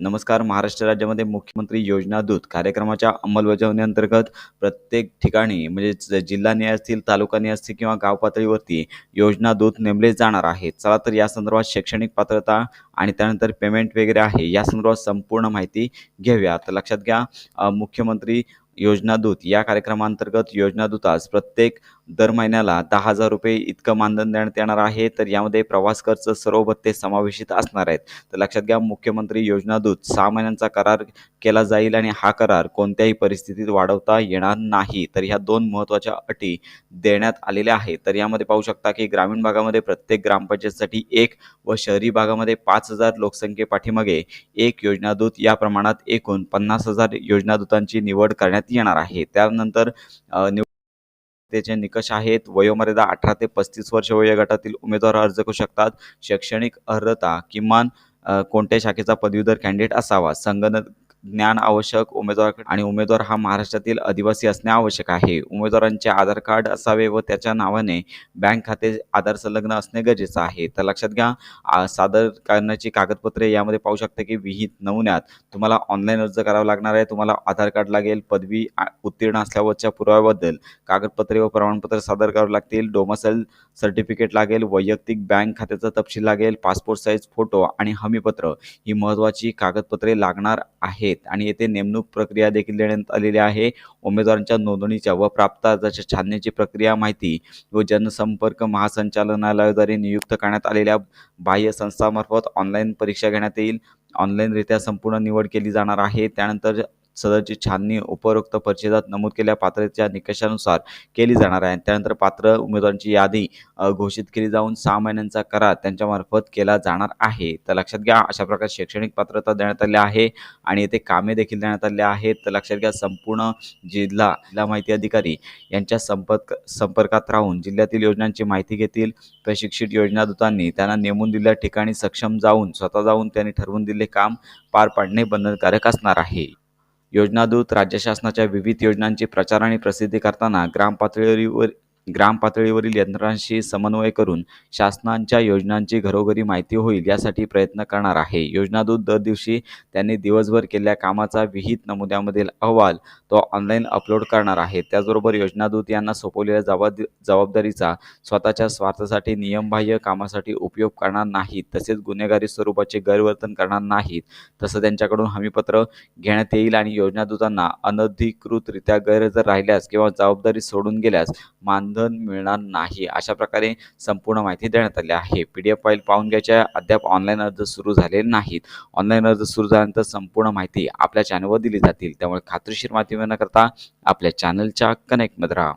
नमस्कार महाराष्ट्र राज्यामध्ये मुख्यमंत्री योजना दूत कार्यक्रमाच्या अंमलबजावणीअंतर्गत प्रत्येक ठिकाणी म्हणजे ज- असतील तालुकानिहाय असतील किंवा गाव पातळीवरती योजना दूत नेमले जाणार आहेत. चला तर या संदर्भात शैक्षणिक पात्रता आणि त्यानंतर पेमेंट वगैरे आहे या संदर्भात संपूर्ण माहिती घेऊया. तर लक्षात घ्या मुख्यमंत्री योजना दूत या कार्यक्रमांतर्गत योजना दूतास प्रत्येक दर महिन्याला दहा हजार रुपये इतकं मानधन देण्यात येणार आहे. तर यामध्ये प्रवास खर्च सर्व भत्ते समावेशित असणार आहेत. तर लक्षात घ्या मुख्यमंत्री योजना दूत सहा महिन्यांचा करार केला जाईल आणि हा करार कोणत्याही परिस्थितीत वाढवता येणार नाही. तर ह्या दोन महत्त्वाच्या अटी देण्यात आलेल्या आहेत. तर यामध्ये पाहू शकता की ग्रामीण भागामध्ये प्रत्येक ग्रामपंचायतसाठी एक व शहरी भागामध्ये पाच हजार लोकसंख्ये पाठीमागे एक योजनादूत या प्रमाणात एकूण पन्नास हजार योजनादूतांची निवड करण्यात येणार आहे. त्यानंतर ते जे त्याचे निकष आहेत वयोमर्यादा अठरा ते पस्तीस वर्ष वयोगटातील उमेदवार अर्ज करू शकतात. शैक्षणिक अर्हता किमान कोणत्या शाखेचा पदवीधर कॅन्डिडेट असावा. संगणक ज्ञान आवश्यक उमेदवार आणि उमेदवार हा महाराष्ट्रातील आदिवासी असणे आवश्यक आहे. उमेदवारांचे आधार कार्ड असावे व त्याच्या नावाने बँक खाते आधार संलग्न असणे गरजेचं आहे. तर लक्षात घ्या आ, सादर करण्याची कागदपत्रे यामध्ये पाहू शकता की विहित नमुन्यात तुम्हाला ऑनलाईन अर्ज करावा लागणार आहे. तुम्हाला आधार कार्ड लागेल पदवी आ, उत्तीर्ण असल्यावरच्या पुराव्याबद्दल कागदपत्रे व प्रमाणपत्र सादर करावे लागतील. डोमसाईल सर्टिफिकेट लागेल वैयक्तिक बँक खात्याचा तपशील लागेल पासपोर्ट साईज फोटो आणि हमीपत्र ही महत्त्वाची कागदपत्रे लागणार आहेत. आणि येथे नेमणूक प्रक्रिया देखील देण्यात आलेली आहे. उमेदवारांच्या नोंदणीच्या व प्राप्त अर्जाच्या छाननीची प्रक्रिया माहिती व जनसंपर्क महासंचालनालयाद्वारे नियुक्त करण्यात आलेल्या बाह्य संस्थामार्फत ऑनलाईन परीक्षा घेण्यात येईल. ऑनलाईनरित्या संपूर्ण निवड केली जाणार आहे. त्यानंतर सदरची छाननी उपरोक्त परिषदात नमूद केलेल्या पात्रतेच्या निकषानुसार केली जाणार आहे. त्यानंतर पात्र उमेदवारांची यादी घोषित केली जाऊन सहा महिन्यांचा करार त्यांच्यामार्फत केला जाणार आहे. तर लक्षात घ्या अशा प्रकारे शैक्षणिक पात्रता देण्यात आली आहे आणि येथे कामे देखील देण्यात आले आहेत. तर लक्षात घ्या संपूर्ण जिल्हा जिल्हा माहिती अधिकारी यांच्या संपर्क संपर्कात राहून जिल्ह्यातील योजनांची माहिती घेतील. प्रशिक्षित योजनादूतांनी त्यांना नेमून दिलेल्या ठिकाणी सक्षम जाऊन स्वतः जाऊन त्यांनी ठरवून दिलेले काम पार पाडणे बंधनकारक असणार आहे. योजनादूत राज्य शासनाच्या विविध योजनांची प्रचार आणि प्रसिद्धी करताना ग्रामपातळीवर ग्रामपातळीवरील यंत्रांशी यंत्रणांशी समन्वय करून शासनांच्या योजनांची घरोघरी माहिती होईल यासाठी प्रयत्न करणार आहे. योजनादूत दर दिवशी त्यांनी दिवसभर केलेल्या कामाचा विहित नमुन्यामधील अहवाल तो ऑनलाईन अपलोड करणार आहे. त्याचबरोबर योजनादूत यांना सोपवलेल्या जबाब जबाबदारीचा स्वतःच्या स्वार्थासाठी नियमबाह्य कामासाठी उपयोग करणार नाहीत. तसेच गुन्हेगारी स्वरूपाचे गैरवर्तन करणार नाहीत. तसं त्यांच्याकडून हमीपत्र घेण्यात येईल आणि योजनादूतांना अनधिकृतरित्या गैरहजर राहिल्यास किंवा जबाबदारी सोडून गेल्यास मान मानधन मिळणार नाही अशा प्रकारे संपूर्ण माहिती देण्यात आली आहे. पी डी एफ फाईल पाहून घ्यायच्या अद्याप ऑनलाईन अर्ज सुरू झालेले नाहीत. ऑनलाईन अर्ज सुरू झाल्यानंतर संपूर्ण माहिती आपल्या चॅनलवर दिली जातील. त्यामुळे खात्रीशीर माहिती मिळण्याकरता आपल्या चॅनलच्या कनेक्टमध्ये राहा.